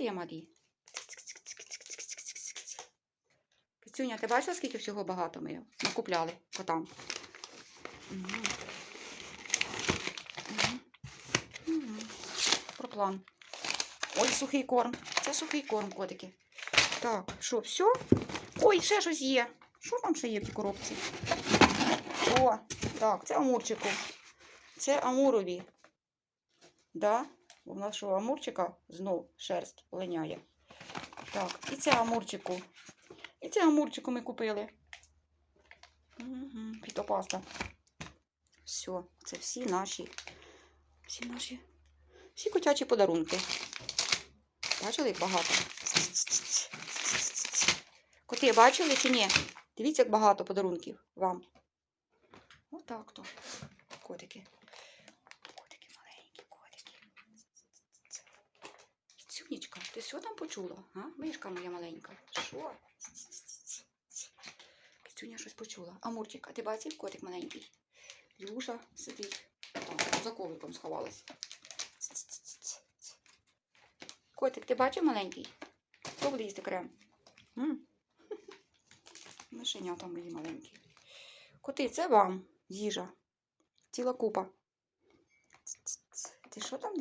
Малі. Кицюня, ти бачила, скільки всього багато ми накупляли котам? Про план. Ой, сухий корм. Це сухий корм, котики. Так, що, все? Ой, ще щось є. Що там ще є в тій коробці? О, так, це амурчику. Це амурові. Да? Бо в нас що, амурчика знов шерсть линяє. Так, і це амурчику. І це амурчику ми купили. Угу, пітопаста. Все, це всі наші, всі наші, всі котячі подарунки. Бачили, як багато? Коти бачили чи ні? Дивіться, як багато подарунків вам. Отак то. Котики маленькі, котики. Цюнічка, ти що там почула? А? Мишка моя маленька. Що? Цюня щось почула. Амурчик, а ти бачив котик маленький? Люша сидить. Там за ковриком сховалась. Котик, ти бачив маленький? Хто буде їсти крем? М? Мишенята мої маленькі. Коти, це вам їжа. Ціла купа. Ти що там